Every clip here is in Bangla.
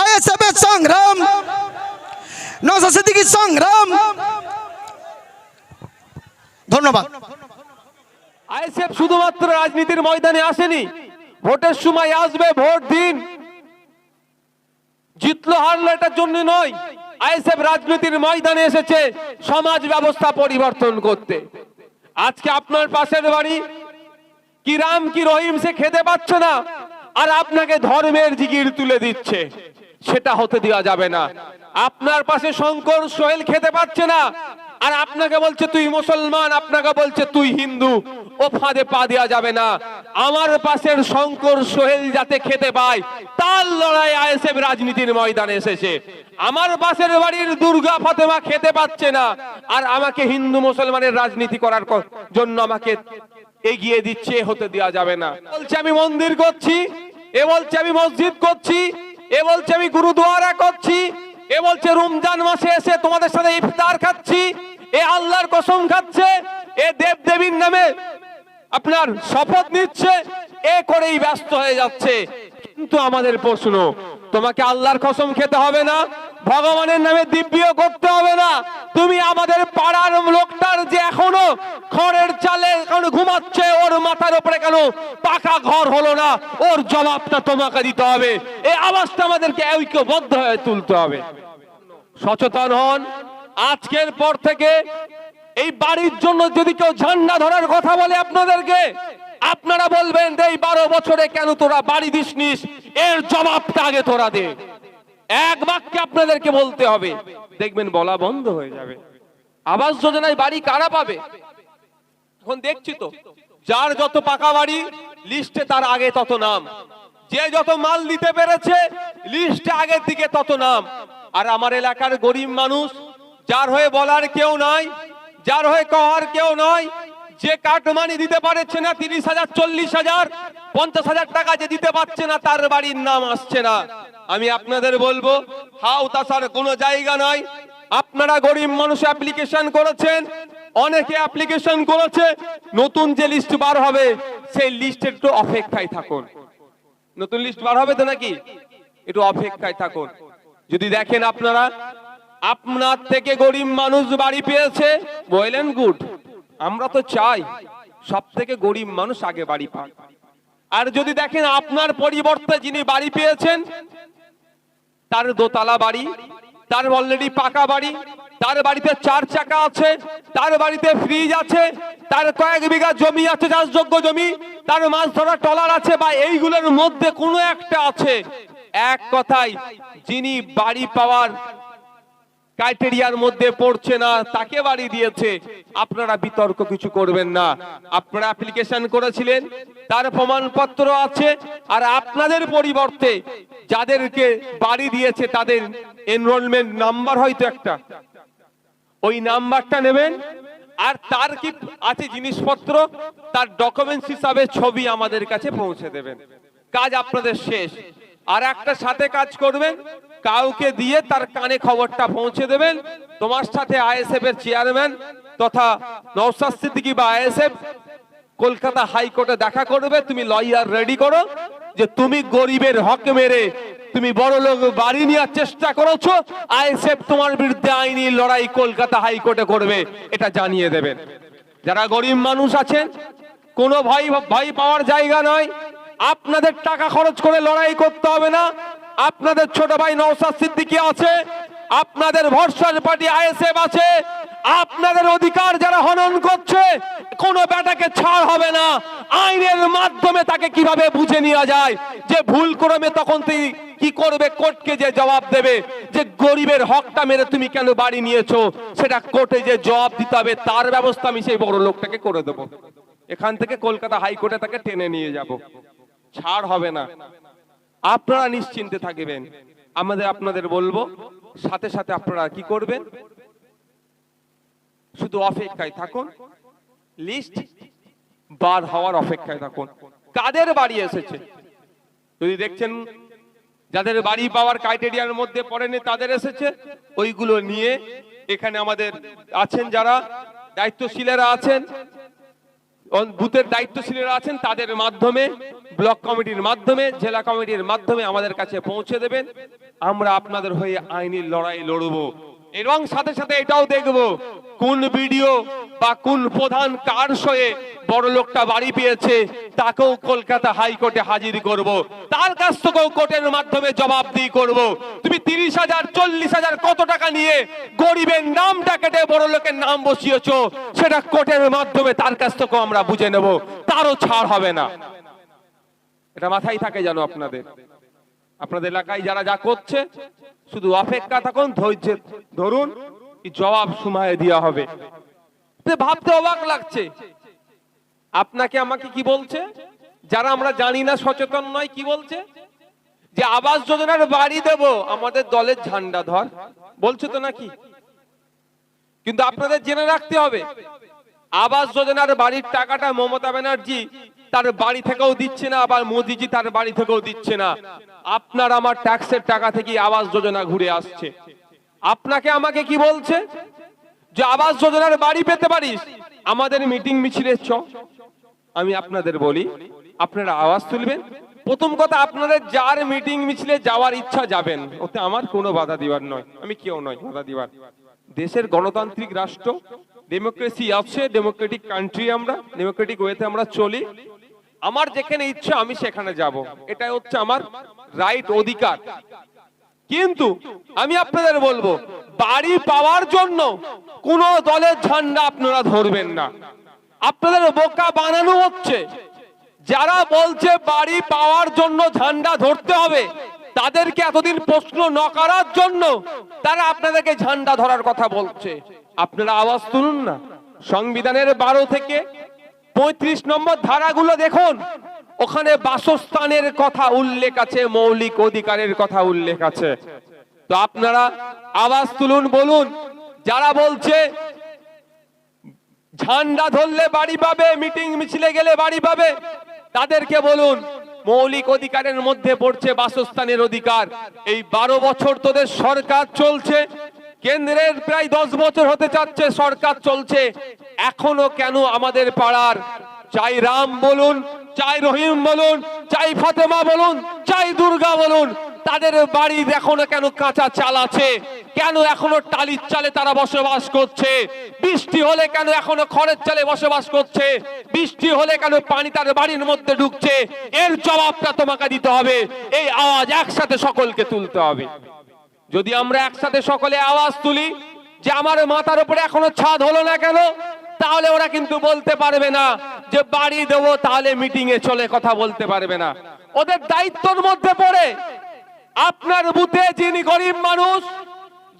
আইএসএফ এর সংগ্রাম সিদ্দিকীর সংগ্রাম। ধন্যবাদ। আইএসএফ শুধুমাত্র রাজনীতির ময়দানে আসেনি, ভোটের সময় আসবে, ভোট দিন। জিতলো, হারলো এটার জন্য নয়, আইএসএফ রাজনীতির ময়দানে এসেছে, সমাজ ব্যবস্থা পরিবর্তন করতে। আজকে আপনার পাশের বাড়ি, কি রাম, কি রহিম, সে খেতে পাচ্ছে না। আর আপনাকে ধর্মের জিগির তুলে দিচ্ছে। সেটা হতে দেওয়া যাবে না। আপনার পাশে শঙ্কর সোহেল খেতে পাচ্ছে না। আর আপনাকে বলছে, তুই মুসলমান। আপনাকে বলছে, তুই হিন্দু। ও ফাঁদে পা দেওয়া যাবে না। আমার পাশের শঙ্কর সোহেল যাতে খেতে পায়, তার লড়াই আইএসএফ রাজনীতির ময়দানে এসেছে। আমার পাশের বাড়ির দুর্গা ফাতেমা খেতে পাচ্ছে না। আর আমাকে হিন্দু মুসলমানের রাজনীতি করার জন্য আমাকে এগিয়ে দিচ্ছে, হতে দেওয়া যাবে না। বলছে, আমি মন্দির করছি। এ বলছে আমি মসজিদ করছি, এ বলছে আমি গুরুদুয়ারা করছি, এ বলছে রমজান মাসে এসে তোমাদের সাথে ইফতার খাচ্ছি, এ আল্লাহর কসম খাচ্ছে, এ দেব দেবীর নামে আপনার শপথ নিচ্ছে, এ করেই ব্যস্ত হয়ে যাচ্ছে। কিন্তু আমাদের প্রশ্ন, তোমাকে আল্লাহর কসম খেতে হবে না? ভগবানের নামে দিব্য করতে হবে না। তুমি আমাদের পাড়ার লোকটার যে এখনও খড়ের চালে ঘুমাচ্ছে, ওর মাথার উপরে কেন পাকা ঘর হলো না? ওর জবাবটা তোমাকে দিতে হবে। এই আওয়াজটা আমাদেরকে ঐক্যবদ্ধ হয়ে তুলতে হবে। সচেতন হন। আজকের পর থেকে এই বাড়ির জন্য যদি কেউ ঝান্ডা ধরার কথা বলে আপনাদেরকে, আপনারা বলবেন এই বারো বছরে কেন তোরা বাড়ি দিসনিস? এর জবাবটা আগে তোরা দে। এক বাক্যে আপনাদেরকে বলতে হবে। দেখবেন বলা বন্ধ হয়ে যাবে। আবাস যোজনায় বাড়ি কারা পাবে? এখন দেখছি তো, যার যত পাকা বাড়ি, লিস্টে তার আগে তত নাম। যে যত মাল দিতে পেরেছে, লিস্টে আগের দিকে তত নাম। আর আমার এলাকার গরিব মানুষ, যার হয়ে বলার কেউ নাই, যার হয়ে কহার কেউ নয়, যে কাটমানি দিতে পারছে না তিরিশ হাজার, চল্লিশ হাজার, পঞ্চাশ হাজার টাকা যে দিতে পারছে না, তার বাড়ির নাম আসছে না। আমি আপনাদের বলব, হাও তাছার কোনো জায়গা নয় আপনারা গরিব মানুষ অ্যাপ্লিকেশন করেছেন, অনেকে অ্যাপ্লিকেশন করেছে, নতুন যে লিস্ট বার হবে, সেই লিস্ট একটু অপেক্ষায় থাকুন। নতুন লিস্ট বার হবে তো নাকি? একটু অপেক্ষায় থাকুন। যদি দেখেন আপনারা, আপনার থেকে গরিব মানুষ বাড়ি পেয়েছে, বললেন, গুড, আমরা তো চাই সব থেকে গরিব মানুষ আগে বাড়ি পান আর যদি দেখেন আপনার পরিবর্তে যিনি বাড়ি পেয়েছেন তার দোতলা বাড়ি, তার অলরেডি পাকা বাড়ি, তার বাড়িতে চার চাকা আছে, তার বাড়িতে ফ্রিজ আছে, তার কয়েক বিঘা জমি আছে, চাষযোগ্য জমি, তার মাছ ধরা টলার আছে বা এইগুলোর মধ্যে কোনো একটা আছে। এক কথায়, যিনি বাড়ি পাওয়ার ক্রাইটেরিয়ার মধ্যে পড়ছে না, তাকে বাড়ি দিয়েছে, আপনারা বিতর্ক কিছু করবেন না। আপনারা অ্যাপ্লিকেশন করেছিলেন, তার প্রমাণপত্র আছে, আর আপনাদের পরিবর্তে যাদেরকে বাড়ি দিয়েছে তাদের এনরোলমেন্ট নাম্বার হয়তো একটা। ওই নাম্বারটা নেবেন, আর তার কি আছে জিনিসপত্র, তার ডকুমেন্টস হিসাবে ছবি আমাদের কাছে পৌঁছে দেবেন। কাজ আপনাদের শেষ। আর একটা সাথে কাজ করবেন, কাউকে দিয়ে তার কানে খবরটা পৌঁছে দেবেন। তোমার সাথে আইএসএফ এর চেয়ারম্যান তথা নওশাদ সিদ্দিকী বা আইএসএফ, কলকাতা হাইকোর্টে দেখা করবে, তুমি লয়ার রেডি করো। যে তুমি গরিবের হক মেরে তুমি বড় লোক বাড়ি নেওয়ার চেষ্টা করেছ, আইএসএফ তোমার বিরুদ্ধে আইনি লড়াই কলকাতা হাইকোর্টে করবে, এটা জানিয়ে দেবেন। যারা গরিব মানুষ আছেন, কোনো ভয় ভয় পাওয়ার জায়গা নয়। আপনাদের টাকা খরচ করে লড়াই করতে হবে না। আপনাদের ছোট ভাই নওশাদ সিদ্দিকী আছে, আপনাদের ভরসার পার্টি আইএসএফ আছে আপনাদের অধিকার যারা হনন করছে, কোনো বেটাকে ছাড় হবে না। আইনের মাধ্যমে তাকে কীভাবে বুঝে নেওয়া যায়? যে ভুল করবে তখন তুই কি করবে, কোর্টকে যে জবাব দেবে? যে গরিবের হকটা মেরে তুমি কেন বাড়ি নিয়েছো? সেটা কোর্টে যে জবাব দিতে হবে, তার ব্যবস্থা আমি সেই বড় লোকটাকে করে দেবো। এখান থেকে কলকাতা হাইকোর্টে তাকে টেনে নিয়ে যাব। ছাড় হবে না। আপনারা নিশ্চিন্তে থাকবেন। আমাদের আপনাদের বলব, সাথে সাথে আপনারা কি করবেন? শুধু অপেক্ষায় থাকুন। লিস্ট বার হওয়ার অপেক্ষায় থাকুন। কাদের বাড়ি এসেছে? যদি দেখছেন, যাদের বাড়ি পাওয়ার ক্রাইটেরিয়ার মধ্যে পড়েনি, তাদের এসেছে। ওইগুলো নিয়ে এখানে আমাদের আছেন যারা, দায়িত্বশীলেরা আছেন বুথের দায়িত্বশীলেরা আছেন, তাদের মাধ্যমে, ব্লক কমিটির মাধ্যমে, জেলা কমিটির মাধ্যমে আমাদের কাছে পৌঁছে দেবেন। আমরা আপনাদের হয়ে আইনি লড়াই লড়বো। এবং সাথে সাথে এটাও দেখব কোন ভিডিও বা কোন প্রধান কার সয়ে বড় লোকটা বাড়ি পেয়েছে, তাকেও কলকাতা হাইকোর্টে হাজির করব। তার কাছ থেকেও কোর্টের মাধ্যমে জবাবদিহি করব। তুমি তিরিশ হাজার, চল্লিশ হাজার কত টাকা নিয়ে গরিবের নামটা কেটে বড় লোকের নাম বসিয়েছো, সেটা কোর্টের মাধ্যমে তার কাছ থেকেও আমরা বুঝে নেব। তারও ছাড় হবে না। এটা মাথায় থাকে জানো আপনাদের। আপনাদের এলাকায় যারা যা করছে, শুধু অপেক্ষা থাকুন ধৈর্য ধরুন জবাব সময়ে দেওয়া হবে। ভাবতে অবাক লাগছে। আপনাকে আমাকে কি বলছে? যারা আমরা জানি না, সচেতন নয়, কি বলছে? যে আবাস যোজনার বাড়ি দেব, আমাদের দলের ঝান্ডা ধর। বলছে তো নাকি? কিন্তু আপনাদের জেনে রাখতে হবে, আবাস যোজনার বাড়ির টাকাটা মমতা ব্যানার্জি তার বাড়ি থেকেও দিচ্ছে না, আবার মোদিজি তার বাড়ি থেকেও দিচ্ছে না। আপনার আমার ট্যাক্সের টাকা থেকে আবাস যোজনা ঘুরে আসছে। আপনাকে আমাকে কি বলছে? যে আবাস যোজনার বাড়ি পেতে পারিস? আমাদের মিটিং মিছিলে চ আমি আপনাদের বলি, আপনারা আওয়াজ তুলবেন। প্রথম কথা, আপনাদের যার মিটিং মিছিলে যাওয়ার ইচ্ছা যাবেন, ওতে আমার কোনো বাধা দিবার নয়। আমি কেউ নয় বাধা দিবার। দেশের গণতান্ত্রিক রাষ্ট্র ডেমোক্রেসি আছে ডেমোক্রেটিক কান্ট্রি আমরা ডেমোক্রেটিক ওয়েতে আমরা চলি। আমার যেখানে ইচ্ছা, আমি সেখানে যাব। এটাই হচ্ছে আমার রাইট অধিকার। কিন্তু আমি আপনাদের বলব, বাড়ি পাওয়ার জন্য কোন দলের ঝান্ডা আপনারা ধরবেন না। আপনাদের বোকা বানানো হচ্ছে। যারা বলছে বাড়ি পাওয়ার জন্য ঝান্ডা ধরতে হবে, তাদেরকে এতদিন প্রশ্ন ন করার জন্য তারা আপনাদেরকে ঝান্ডা ধরার কথা বলছে। আপনারা আওয়াজ তুলুন না। সংবিধানের বারো থেকে পঁয়ত্রিশ নম্বর ধারাগুলো দেখুন। ওখানে বাসস্থানের কথা উল্লেখ আছে, মৌলিক অধিকারের কথা উল্লেখ আছে। তো আপনারা আওয়াজ তুলুন, বলুন, যারা বলছে, ঝান্ডা ধরলে বাড়ি পাবে, মিটিং মিছিলে গেলে বাড়ি পাবে, তাদেরকে বলুন, মৌলিক অধিকারের মধ্যে পড়ছে বাসস্থানের অধিকার। এই বারো বছর তোদের সরকার চলছে, কেন্দ্রের প্রায় দশ বছর হতে চাচ্ছে, সরকার চলছে। এখনও কেন আমাদের পাড়ার চাই রাম বলুন, চাই রহিম বলুন, চাই ফাতেমা বলুন, চাই দুর্গা বলুন, তাদের বাড়ি এখনও কেন কাঁচা চাল আছে? কেন এখনও টালির চালে তারা বসবাস করছে? বৃষ্টি হলে কেন এখনও খড়ের চালে বসবাস করছে? বৃষ্টি হলে কেন পানি তার বাড়ির মধ্যে ঢুকছে? এর জবাবটা তোমাকে দিতে হবে। এই আওয়াজ একসাথে সকলকে তুলতে হবে। যদি আমরা একসাথে সকলে আওয়াজ তুলি, যে আমার মাথার উপরে এখনও ছাদ হলো না কেন? তাহলে ওরা কিন্তু বলতে পারবে না যে বাড়ি দেবো, তাহলে মিটিং এ চলে কথা বলতে পারবে না। ওদের দায়িত্বর মধ্যে পড়ে আপনার বুথে যিনি গরিব মানুষ,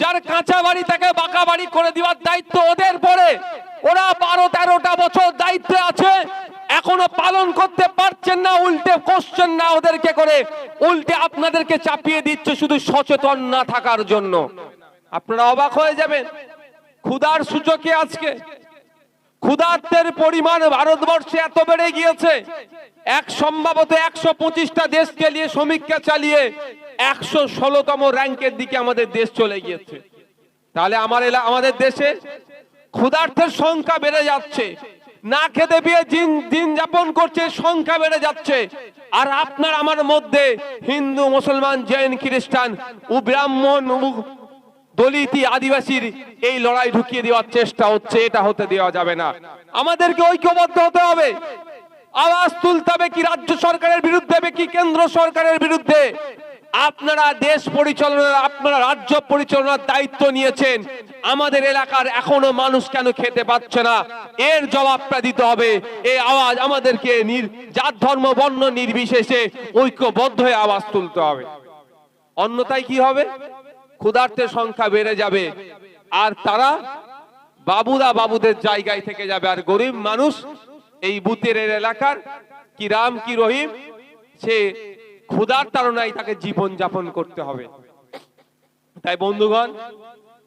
যার কাঁচা বাড়ি তাকে বাঁকা বাড়ি করে দেওয়ার দায়িত্ব ওদের পড়ে। ওরা বারো তেরোটা বছর দায়িত্বে আছে, এখনও পালন করতে পারছেন না, উল্টে কোশ্চেন না ওদেরকে করে। উল্টে আপনাদেরকে চাপিয়ে দিচ্ছে শুধু সচেতন না থাকার জন্য। আপনারা অবাক হয়ে যাবেন। ক্ষুধার সূচকে আজকে। ক্ষুধার্তের পরিমাণ ভারতবর্ষে এত বেড়ে গিয়েছে। এক সম্ভবত একশো পঁচিশটা দেশকে নিয়ে সমীক্ষা চালিয়ে একশো ষোলোতম র্যাঙ্কের দিকে আমাদের দেশ চলে গিয়েছে। তাহলে আমার আমাদের দেশে ক্ষুধার্তের সংখ্যা বেড়ে যাচ্ছে। না খেতে পেয়ে দিন দিন যাপন করছে, সংখ্যা বেড়ে যাচ্ছে। আর আপনার আমার মধ্যে হিন্দু, মুসলমান, জৈন, খ্রিস্টান ও ব্রাহ্মণ দলিতি আদিবাসীর এই লড়াই ঢুকিয়ে দেওয়ার চেষ্টা হচ্ছে, এটা হতে দেওয়া যাবে না। আমাদেরকে ঐক্যবদ্ধ হতে হবে। আওয়াজ তুলতে হবে কি রাজ্য সরকারের বিরুদ্ধে হবে কি কেন্দ্র সরকারের বিরুদ্ধে? আপনারা দেশ পরিচালনার, আপনারা রাজ্য পরিচালনার দায়িত্ব নিয়েছেন। আমাদের এলাকার এখনও মানুষ কেন খেতে পাচ্ছে না? এর জবাবটা দিতে হবে। এই আওয়াজ আমাদেরকে জাত, ধর্ম, বর্ণ নির্বিশেষে ঐক্যবদ্ধ হয়ে আওয়াজ তুলতে হবে। অন্যথায় কি হবে? ক্ষুধার্তের সংখ্যা বেড়ে যাবে। আর তারা বাবুরা বাবুদের জায়গায় থেকে যাবে। আর গরিব মানুষ এই বুতের এলাকার কি রাম কি রহিম, সে ক্ষুধার তাড়নায় তাকে জীবন যাপন করতে হবে। তাই বন্ধুগণ,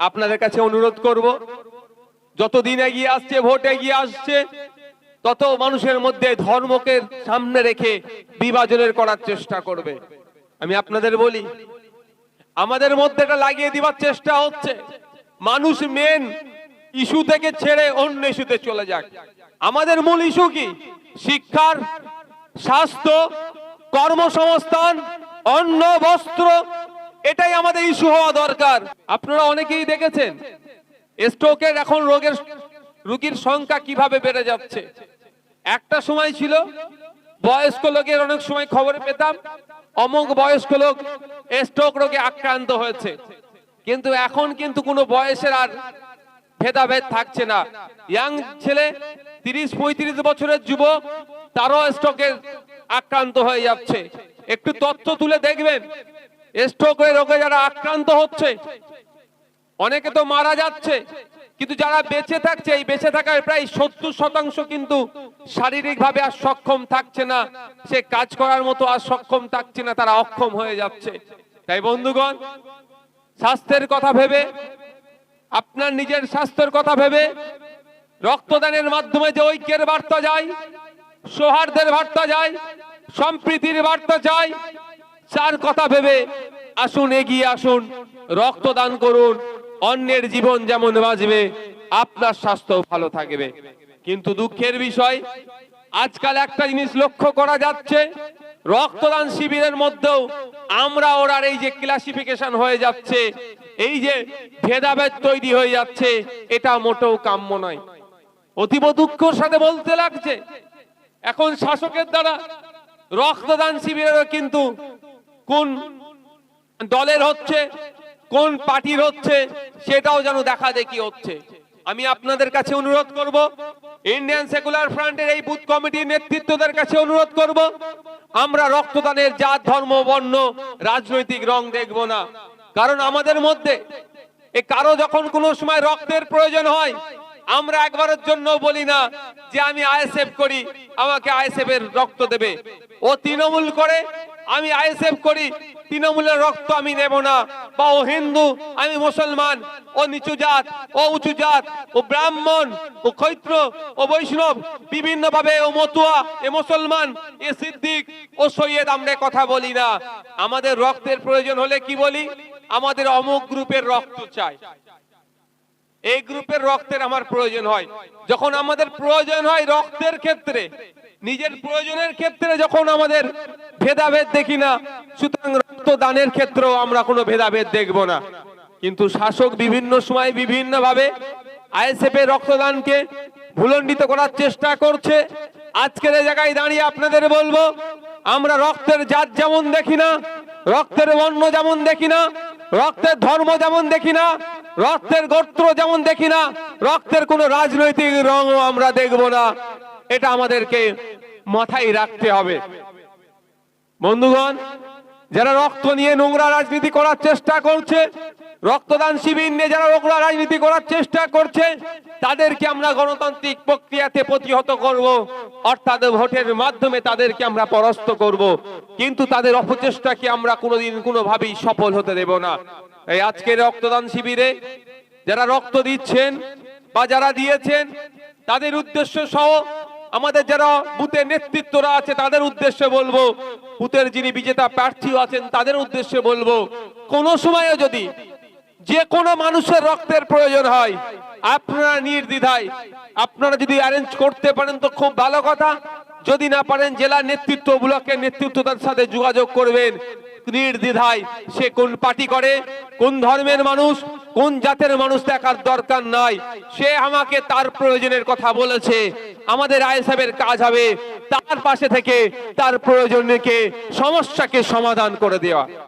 আপনাদের কাছে অনুরোধ করব, যতদিন এগিয়ে আসছে, ভোট এগিয়ে আসছে, তত মানুষের মধ্যে ধর্মকে সামনে রেখে বিভাজনের করার চেষ্টা করবে। আমি আপনাদের বলি আমাদের মধ্যে এটা লাগিয়ে দিবার চেষ্টা হচ্ছে। মানুষ মেন ইস্যু থেকে ছেড়ে অন্য ইস্যুতে চলে যাক। আমাদের মূল ইস্যু কি? শিক্ষার, স্বাস্থ্য, কর্মসংস্থান, অন্ন, বস্ত্র, এটাই আমাদের ইস্যু হওয়া দরকার। আপনারা অনেকেই দেখেছেন স্ট্রোকের এখন রোগের, রোগীর সংখ্যা কীভাবে বেড়ে যাচ্ছে। একটা সময় ছিল, বয়স্ক লোকের অনেক সময় খবর পেতাম অমুক বয়স্ক লোক স্ট্রোক রোগে আক্রান্ত হয়েছে। কিন্তু এখন কিন্তু কোনো বয়সের আর ভেদাভেদ থাকছে না। ইয়াং ছেলে, তিরিশ পঁয়ত্রিশ বছরের যুবক, তারও স্ট্রোকের আক্রান্ত হয়ে যাচ্ছে। একটু তথ্য তুলে দেখবেন স্ট্রোকের রোগে যারা আক্রান্ত হচ্ছে, অনেকে তো মারা যাচ্ছে। কিন্তু যারা বেঁচে থাকছে, এই বেঁচে থাকার প্রায় সত্তর শতাংশ কিন্তু শারীরিক ভাবে আর সক্ষম থাকছে না। সে কাজ করার মতো আর সক্ষম থাকছে না, তারা অক্ষম হয়ে যাচ্ছে। তাই বন্ধুগণ, স্বাস্থ্যের কথা ভেবে, আপনার নিজের স্বাস্থ্যের কথা ভেবে, রক্তদানের মাধ্যমে যে ঐক্যের বার্তা যায়, সৌহার্দ্যের বার্তা যায়, সম্প্রীতির বার্তা যায়, চার কথা ভেবে আসুন, এগিয়ে আসুন, রক্তদান করুন অন্যের জীবন যেমন বাঁচবে, আপনার স্বাস্থ্য ভালো থাকবে। কিন্তু দুঃখের বিষয়, আজকাল একটা জিনিস লক্ষ্য করা যাচ্ছে, রক্তদান শিবিরের মধ্যেও আমরা ওরার এই যে ক্লাসিফিকেশন হয়ে যাচ্ছে, এই যে ভেদাভেদ তৈরি হয়ে যাচ্ছে, এটা মোটেও কাম্য নয়। অতীব দুঃখের সাথে বলতে লাগছে, এখন শাসকের দ্বারা রক্তদান শিবিরেরও কিন্তু কোন দলের হচ্ছে কোন পার্টির হচ্ছে সেটাও যেন দেখা দেখি হচ্ছে। আমি আপনাদের কাছে অনুরোধ করব ইন্ডিয়ান সেকুলার ফ্রন্টের এই বুথ কমিটির নেতৃত্বদের কাছে অনুরোধ করব, আমরা রক্তদানের জাত, ধর্ম, বর্ণ, রাজনৈতিক রং দেখব না। কারণ আমাদের মধ্যে এ কারও যখন কোনো সময় রক্তের প্রয়োজন হয় আমরা একবারের জন্য বলি না যে আমি আইএসএফ করি, আমাকে আইএসএফ এর রক্ত দেবে। ও তৃণমূল করে, আমি আইএসএফ করি, তৃণমূলের রক্ত আমি নেব না। বা ও হিন্দু, আমি মুসলমান, ও নিচু জাত, ও উঁচু জাত, ও ব্রাহ্মণ, ও ক্ষৈত্র, ও বৈষ্ণব বিভিন্ন ভাবে ও মতুয়া, এ মুসলমান, এ সিদ্দিক, ও সৈয়দ আমরা কথা বলি না। আমাদের রক্তের প্রয়োজন হলে কি বলি? আমাদের অমুক গ্রুপের রক্ত চাই। এই গ্রুপের রক্তের আমার প্রয়োজন হয়। যখন আমাদের প্রয়োজন হয় রক্তের ক্ষেত্রে, নিজের প্রয়োজনের ক্ষেত্রে যখন আমাদের ভেদাভেদ দেখি না, সুতরাং রক্তদানের ক্ষেত্রেও আমরা কোনো ভেদাভেদ দেখব না। কিন্তু শাসক বিভিন্ন সময় বিভিন্ন ভাবে আইএসএফ এর রক্তদানকে ভুলণ্ডিত করার চেষ্টা করছে। আজকের এই জায়গায় দাঁড়িয়ে আপনাদের বলব, আমরা রক্তের জাত যেমন দেখি না, রক্তের বর্ণ যেমন দেখি না রক্তের ধর্ম যেমন দেখি না, রক্তের গোত্র যেমন দেখি না, রক্তের কোন রাজনৈতিক রঙও আমরা দেখব না। এটা আমাদেরকে মাথায় রাখতে হবে। বন্ধুগণ, যারা রক্ত নিয়ে নোংরা রাজনীতি করার চেষ্টা করছে রক্তদান শিবির নিয়ে যারা নোংরা রাজনীতি করার চেষ্টা করছে, তাদেরকে আমরা গণতান্ত্রিক প্রক্রিয়াতে প্রতিহত করব, অর্থাৎ ভোটের মাধ্যমে তাদেরকে আমরা পরাস্ত করব। কিন্তু তাদের অপচেষ্টাকে আমরা কোনোদিন কোনোভাবেই সফল হতে দেব না। এই আজকের রক্তদান শিবিরে যারা রক্ত দিচ্ছেন বা যারা দিয়েছেন, তাদের উদ্দেশ্য সহ আমাদের যারা বুথের নেতৃত্বরা আছে, তাদের উদ্দেশ্যে বলব, বুথের যিনি বিজেতা প্রার্থী আছেন, তাদের উদ্দেশ্যে বলব, কোন সময়ে যদি যে কোনো মানুষের রক্তের প্রয়োজন হয়। আপনারা নির্দ্বিধায়। আপনারা যদি অ্যারেঞ্জ করতে পারেন তো খুব ভালো কথা। যদি না পারেন জেলা নেতৃত্ব ব্লকের নেতৃত্ব তার সাথে যোগাযোগ করবেন। নির্দ্বিধায় সে কোন পার্টি করে, কোন ধর্মের মানুষ, কোন জাতের মানুষ দেখার দরকার নাই। সে আমাকে তার প্রয়োজনের কথা বলেছে। আমাদের আইএসএফের কাজ হবে তার পাশে থেকে তার প্রয়োজনকে, সমস্যাকে সমাধান করে দেওয়া।